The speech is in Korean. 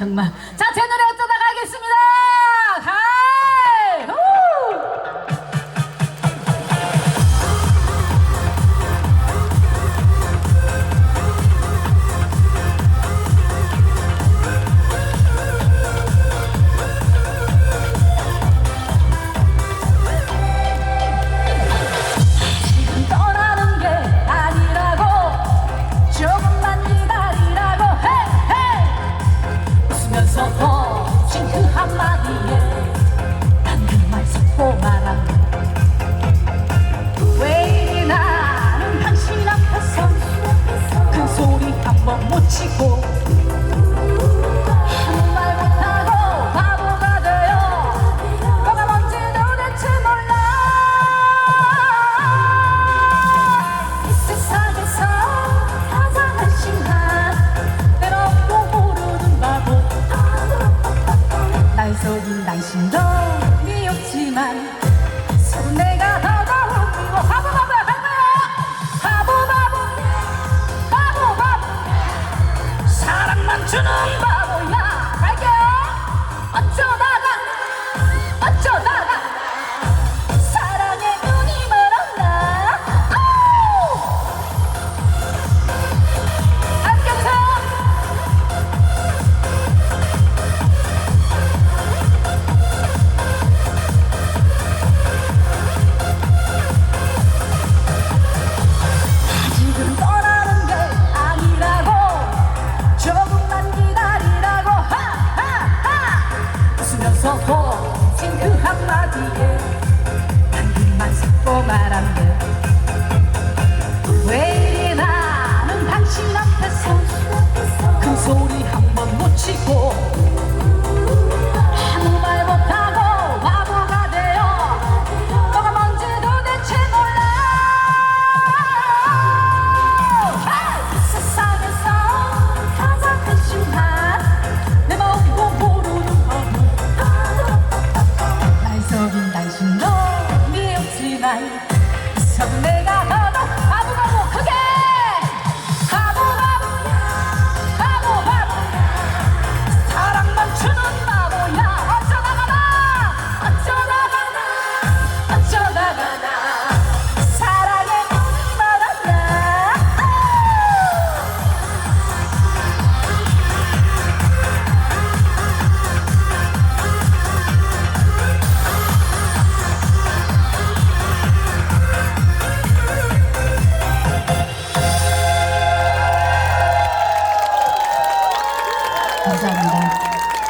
정말. 자, 제 노래 어쩌다가 하겠습니다. 적인 당신도 미웠지만 손내가 다가온 이거 바보 바보 바보 바보. 바보 바보. 사랑만 주는 바보야. 알게? 어쩌다 무서워 징그 한마디에 한 입만 섞어 말하면 난 선배가